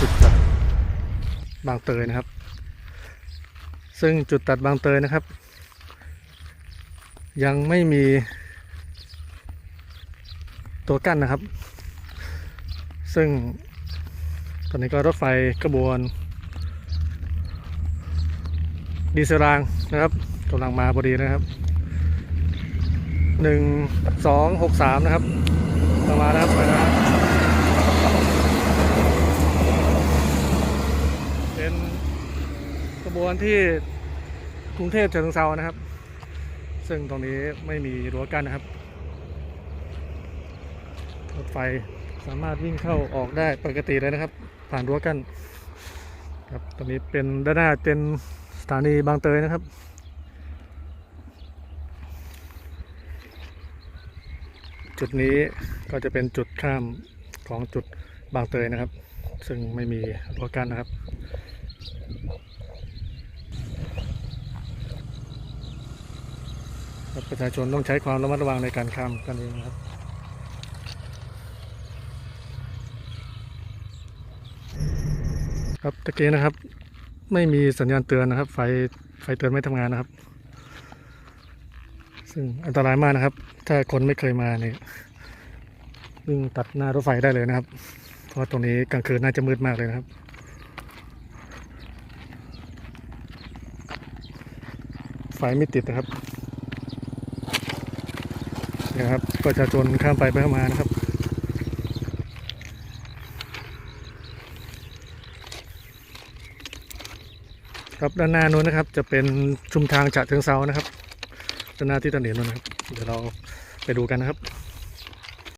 จุดตัดบางเตยนะครับ ซึ่งจุดตัดบางเตยนะครับ ยังไม่มีตัวกั้นนะครับ ซึ่งตอนนี้ก็รถไฟขบวน ดีเซลรางนะครับกำลังมาพอดีนะครับหนึ่งสองหกสามนะครับมาณนะครับมานะครับเป็นข บวนที่กรุงเทพเชิงเซานะครับ ซึ่งตรงนี้ไม่มีรั้วกั้นนะครับรถไฟสามารถวิ่งเข้าออกได้ปกติเลยนะครับ ผ่านรั้วกั้นครับตอนนี้เป็นด้านหน้าเป็นสถานีบางเตยนะครับจุดนี้ก็จะเป็นจุดข้ามของจุดบางเตยนะครับ ซึ่งไม่มีรั้วกั้นนะครับ ครับประชาชนต้องใช้ความระมัดระวังในการข้ามกันเองนะครับครับตะเกี้นะครับ ไม่มีสัญญาณเตือนนะครับ ไฟไฟเตือนไม่ทำงานนะครับ ซึ่งอันตรายมากนะครับ ถ้าคนไม่เคยมาเนี่ยวิ่งตัดหน้ารถไฟได้เลยนะครับ เพราะตรงนี้กลางคืนน่าจะมืดมากเลยนะครับไฟไม่ติดนะครับ นะครับประชาชนข้ามไปไปข้ามมานะครับ ครับด้านหน้านู้นนะครับ จะเป็นชุมทางฉะเชิงเซานะครับด้านหน้าที่ตันเห็นนู้นนะครับ เดี๋ยวเราไปดูกันนะครับ